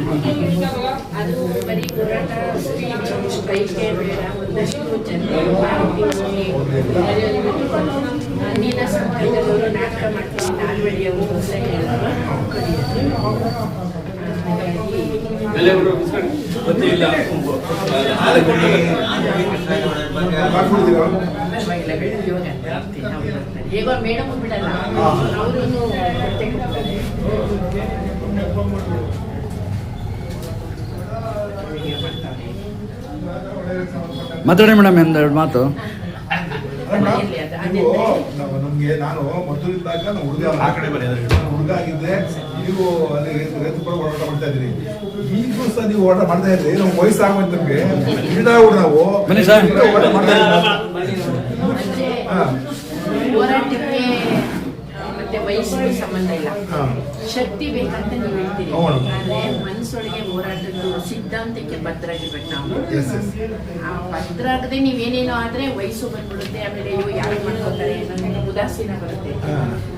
ಅದು ಬರೀ ಹೋರಾಟ ಸ್ಪೀಚ್ ಸ್ಟ್ರೈಕ್ಗೆ ಬೇಡ ಒಂದಷ್ಟು ಜನರು ನೀನ ಸಂಘದವರು ನಾಟಕ ಪರವಾಗಿಲ್ಲ ಬೆಳಿಗ್ಗೆ ಯೋಗ ಅಂತ. ಹೇಗೋ ಮೇಡಮ್ ಬಿಡಲ್ಲ ಅವರು ಮಾತಾಡಿ ಮೇಡಮ್ ಒಂದೆರಡು ಮಾತು. ನಮ್ಗೆ ನಾನು ಇದ್ದಾಗ ಹುಡುಗ ಆ ಕಡೆ ಅದ್ರ ಹುಡುಗ ಆಗಿದ್ದೆ. ನೀವು ಅಲ್ಲಿ ರೈತ ರೈತ ಪರ ಹೋರಾಟ ಮಾಡ್ತಾ ಇದ್ರಿ ಈಗಲೂ ಸಹ ನೀವು ಹೋರಾಟ ಮಾಡ್ತಾ ಇದ್ರಿ ನಮ್ಮ ವಯಸ್ಸಾಗುವಂತ ನಮ್ಗೆ. ಈಡಾಗ್ಬಿಡು ನಾವು. ಹೋರಾಟ ಮಾಡ್ತಾ ಇದ್ದೀವಿ. ಸಂಬಂಧ ಇಲ್ಲ. ಶಕ್ತಿ ಬೇಕಂತ ನೀವು ಹೇಳ್ತೀರಿ. ಆದ್ರೆ ಮನಸ್ಸೊಳಗೆ ಹೋರಾಟದ್ದು ಸಿದ್ಧಾಂತಕ್ಕೆ ಬದ್ಧರಾಗಿರ್ಬೇಕು ನಾವು ಆ ಪತ್ರ ಆ ಭದ್ರಾಗದೆ ನೀವೇನೇನೋ ಆದ್ರೆ ವಯಸ್ಸು ಬಂದ್ಬಿಡುತ್ತೆ ಆಮೇಲೆ ಇವು ಯಾರು ಮಾಡ್ಕೊತಾರೆ ಉದಾಸೀನ ಬರುತ್ತೆ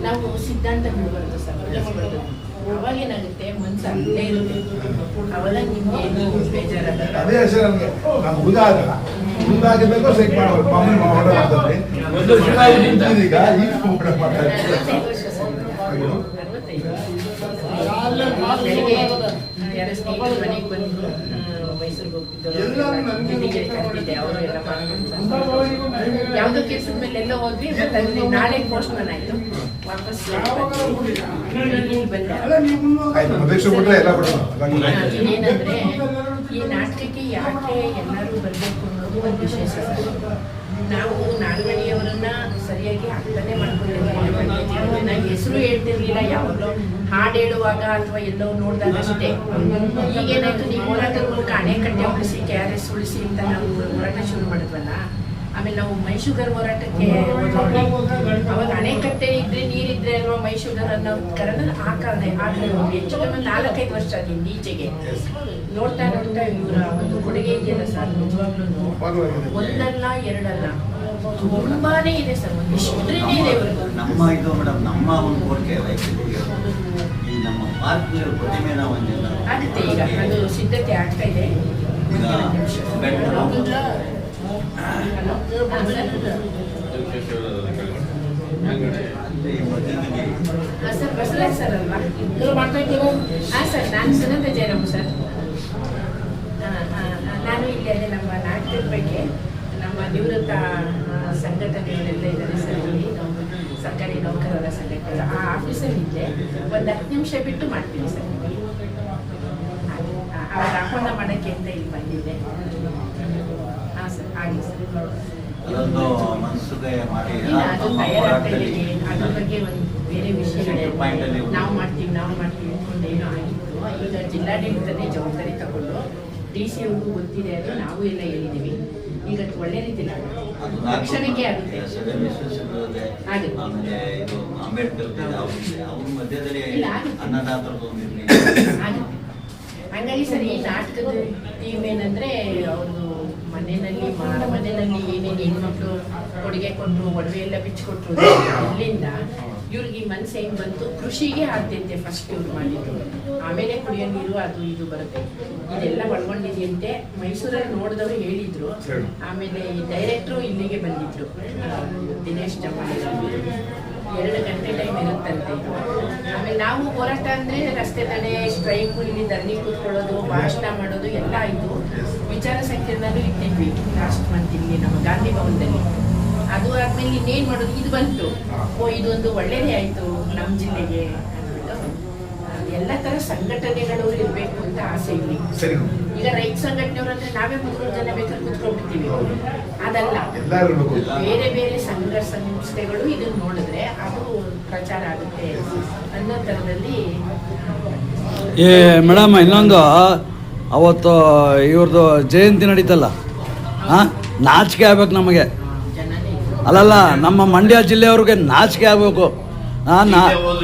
ನಾವು ಸಿದ್ಧಾಂತ ಬರುತ್ತೆ ಸರ್ ಅವಾಗೇನಾಗುತ್ತೆ ಅವಾಗ ಏನಾಗುತ್ತೆ ಮನ್ಸು ಅಲ್ಲೇ ಇರುತ್ತೆ ಅವಾಗ ನಿಮ್ಗೆ ಬೇಜಾರಾಗಲ್ಲ ಅದೇ ನಾನು ಸೈಕ್ ಮಾಡ್ಬೇಕು ಮಾಮೂಲಿ. ಈಗ ಈಗ ಹೋರಾಟ ಮಾಡ್ತಾ ಬೆಳಿಗ್ಗೆ ಯಾರೋ ಸ್ನೇಹಿತರು ಮನೆಗೆ ಮೈಸೂರಿಗೆ ಕರೆದಿದ್ದೆ ಅವರು ಎಲ್ಲ ಯಾವುದೋ ಮೇಲೆ ಎಲ್ಲ ಹೋದ್ವಿ ಮತ್ತೆ ಅಲ್ಲಿ ನಾಳೆ ಪೋಸ್ಟ್ ಆಯ್ತು ವಾಪಸ್ ಬಂದೆ ಏನಂದ್ರೆ ಈ ನಾಟಕಕ್ಕೆ ಯಾಕೆ ಎಲ್ಲರೂ ಬರಬೇಕು ಅನ್ನೋದು ಒಂದು ವಿಶೇಷ. ನಾವು ನಾಲ್ವಡಿಯವರನ್ನ ಸರಿಯಾಗಿ ಅರ್ಥನೆ ಮಾಡ್ಕೊಂಡಿರ್ಲಿಲ್ಲ ನಾವು ಹೆಸರು ಹೇಳ್ತಿರ್ಲಿಲ್ಲ, ಯಾವಾಗಲೂ ಹಾಡು ಹೇಳುವಾಗ ಅಥವಾ ಎಲ್ಲೋ ನೋಡಿದಾಗ ಅಷ್ಟೇ. ಈಗೇನಾಯ್ತು, ನೀವು ಹೋರಾಟದ ಮೂಲಕ ಅಣೆಕಟ್ಟೆ ಉಳಿಸಿ ಕೆ ಆರ್ ಎಸ್ ಉಳಿಸಿ ಅಂತ ನಾವು ಹೋರಾಟ ಶುರು ಮಾಡಿದ್ವಲ್ಲ, ಆಮೇಲೆ ನಾವು ಮೈಶುಗರ್ ಹೋರಾಟಕ್ಕೆ. ಅವಾಗ ಅಣೆಕಟ್ಟೆ ಇದ್ರೆ ನೀರಿದ್ರೆ ಅಲ್ವಾ ಮೈಶುಗರ್ ಅನ್ನೋ ಕಾರಣ ಆ ಕಾರಣ ಆ ಹೋದ್ವಿ ಹೆಚ್ಚು ಕಮ್ಮಿ ನಾಲ್ಕೈದು ವರ್ಷ ಆಗಿದೆ ಈಚೆಗೆ. ನೋಡ್ತಾ ನೋಡ್ತಾ ಇವರ ಒಂದು ಕೊಡುಗೆ ಇದೆಯಲ್ಲ ಸರ್? ನಿಜವಾಗ್ಲೂ ಒಂದಲ್ಲ ಎರಡಲ್ಲ. ತುಂಬಾನೇ ಇದೆ ಸರ್ ಇದೆ ನಮ್ಮ ಇದು ಮೇಡಮ್ ನಮ್ಮ ಒಂದು ಕೋರಿಕೆ ವೈಯಕ್ತಿಕ ಈ ನಮ್ಮ ಪಾರ್ಕ್ ಪ್ರತಿಮೆ ನಾವು ಒಂದಿಲ್ಲ ಆಗುತ್ತೆ ಈಗ ಅದು ಸಿದ್ಧತೆ ಆಗ್ತಾ ಇದೆ. ಈಗ ಸರ್ ಬಸವರಾಜ್ ಸರ್ ಅಲ್ವಾ? ಹಾಂ ಸರ್ ನಾನು ಸುನಂದ ಜಯರಾಮ್ ಸರ್. ಹಾಂ ಹಾಂ ನಾನು ಇಲ್ಲಿ ಅದೇ ನಮ್ಮ ನಾಟಕದ ಬಗ್ಗೆ ನಮ್ಮ ನಿವೃತ್ತ ಸಂಘಟನೆಗಳೆಲ್ಲ ಇದ್ದಾರೆ ಸರ್ ಇಲ್ಲಿ. ಸರ್ಕಾರಿ ನೌಕರರ ಸಂಘಟನೆ. ಆ ಆಫೀಸಲ್ಲಿ ಇದ್ದೆ. ಒಂದು ಹತ್ತು ನಿಮಿಷ ಬಿಟ್ಟು ಮಾಡ್ತೀವಿ ಸರ್. ಅವ್ರ ಆಹ್ವಾನ ಮಾಡೋಕ್ಕೆ ಅಂತ ಇಲ್ಲಿ ಬಂದಿದ್ದೆ. ಹಾಂ ಸರ್ ಆಗಲಿ ಸರ್. ಅದೊಂದು ಮನಸ್ಸುಗೆ ಮಾಡಿ ಅದು ಅದ್ರ ಬಗ್ಗೆ ಒಂದು ಬೇರೆ ವಿಷಯಗಳೇ ನಾವು ಮಾಡ್ತೀವಿ ನಾವು ಮಾಡ್ತೀವಿ ಅಂದ್ಕೊಂಡು ಏನೋ ಆಗಿತ್ತು. ಈಗ ಜಿಲ್ಲಾಡಳಿತನೇ ಜವಾಬ್ದಾರಿ ತಗೊಂಡು ಡಿ ಸಿ ಅವ್ರಿಗೂ ಗೊತ್ತಿದೆ ಅದು. ನಾವು ಎಲ್ಲ ಹೇಳಿದ್ದೀವಿ. ಈಗ ಒಳ್ಳೆ ರೀತಿ ರಕ್ಷಣೆಗೆ ಆಗುತ್ತೆ ಆಮೇಲೆ ಇದು ಅಂಬೇಡ್ಕರ್ ಇದೆ, ಅವ್ರಿದೆ. ಅವ್ರ ಮಧ್ಯದಲ್ಲಿ ಇಲ್ಲ, ಆಗುತ್ತೆ. ಅನ್ನದಾತರದ್ದು ಒಂದು ಇರ್ಲಿ. ಹಂಗಾಗಿ ಸರ್ ಈ ನಾಟಕದ ಥೀಮ್ ಏನಂದ್ರೆ ಅವರು ಮನೆಯಲ್ಲಿ ಮನೆಯಲ್ಲಿ ಏನೇನು ಹೆಣ್ಮಕ್ಳು ಕೊಡುಗೆ ಕೊಟ್ಟರು ಒಡವೆ ಎಲ್ಲ ಬಿಚ್ಚಿಕೊಟ್ರು ಅಲ್ಲಿಂದ ಇವ್ರಿಗೆ ಈ ಮನಸ್ಸು ಹೆಂಗ್ ಬಂತು ಕೃಷಿಗೆ ಆದ್ಯತೆ ಫಸ್ಟ್ ಇವ್ರು ಮಾಡಿದ್ರು ಆಮೇಲೆ ಕುಡಿಯೋ ನೀರು ಅದು ಇದು ಬರುತ್ತೆ. ಇದೆಲ್ಲ ಒಳಗೊಂಡಿದೆಯಂತೆ. ಮೈಸೂರಲ್ಲಿ ನೋಡಿದವರು ಹೇಳಿದ್ರು. ಆಮೇಲೆ ಈ ಡೈರೆಕ್ಟ್ರು ಇಲ್ಲಿಗೆ ಬಂದಿದ್ರು. ದಿನೇಶ್ ಜಮಾಲಿ ಎರಡು ಗಂಟೆ ಟೈಮ್ ಇರುತ್ತಂತೆ. ಆಮೇಲೆ ನಾವು ಹೋರಾಟ ಅಂದ್ರೆ ರಸ್ತೆ ತಡೆ ಸ್ಟ್ರೈಕ್ ಇಲ್ಲಿ ಧರಣಿ ಕೂತ್ಕೊಳ್ಳೋದು ಭಾಷಣ ಮಾಡೋದು ಎಲ್ಲ ಆಯ್ತು. ವಿಚಾರ ಸಂಕಿರಣಲ್ಲೂ ಇಟ್ಟಿದ್ವಿ ಲಾಸ್ಟ್ ಮಂತ್ ಇಲ್ಲಿ ನಮ್ಮ ಗಾಂಧಿ ಭವನದಲ್ಲಿ. ಅದು ಆದ್ಮೇಲೆ ಇನ್ನೇನ್ ಮಾಡೋದು? ಇದು ಬಂತು. ಓ ಇದೊಂದು ಒಳ್ಳೇದೇ ಆಯ್ತು ನಮ್ಮ ಜಿಲ್ಲೆಗೆ ಎಲ್ಲ ತರ ಸಂಘಟನೆಗಳು ಇರಬೇಕು ಅಂತ ಆಸೆ ಇಲ್ಲಿ ಈಗ ರೈತ ಸಂಘಟನೆಯವರು ಅಂದ್ರೆ ನಾವೇ ಮೂರು ಜನ ಬೇಕಾದ್ರೆ ಕುತ್ಕೊಂಡ್ಬಿಡ್ತೀವಿ. ಅದಲ್ಲ. ಬೇರೆ ಬೇರೆ ಸಂಘ ಸಂಸ್ಥೆಗಳು ಇದನ್ನ ನೋಡಿದ್ರೆ ಅದು ಪ್ರಚಾರ ಆಗುತ್ತೆ ಅನ್ನೋ ತರದಲ್ಲಿ ಏ ಮೇಡಮ್ ಇನ್ನೊಂದು ಅವತ್ತು ಇವ್ರದ್ದು ಜಯಂತಿ ನಡೀತಲ್ಲ? ಹಾಂ ನಾಚಿಕೆ ಆಗ್ಬೇಕು ನಮಗೆ. ಅಲ್ಲಲ್ಲ ನಮ್ಮ ಮಂಡ್ಯ ಜಿಲ್ಲೆಯವ್ರಿಗೆ ನಾಚಿಕೆ ಆಗಬೇಕು.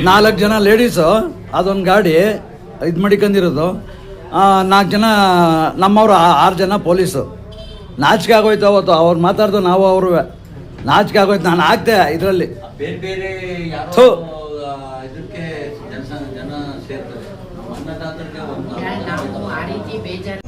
ನಾಲ್ಕು ಜನ ಲೇಡೀಸು ಅದೊಂದು ಗಾಡಿ ಇದು ಮಡಿಕೊಂಡಿರೋದು ನಾಲ್ಕು ಜನ ನಮ್ಮವ್ರು ಆರು ಜನ ಪೊಲೀಸು ನಾಚಿಕೆ ಆಗೋಯ್ತು ಅವತ್ತು ಅವ್ರು ಮಾತಾಡ್ದು ನಾವು ಅವರು. ನಾಚಿಕೆ ಆಗೋಯ್ತು ನಾನು ಆಗ್ತೆ ಇದರಲ್ಲಿ. ಬೇರೆ ಬೇರೆ ಯಾರೋ ಥು. ಆ, ಇದಕ್ಕೆ ಜನ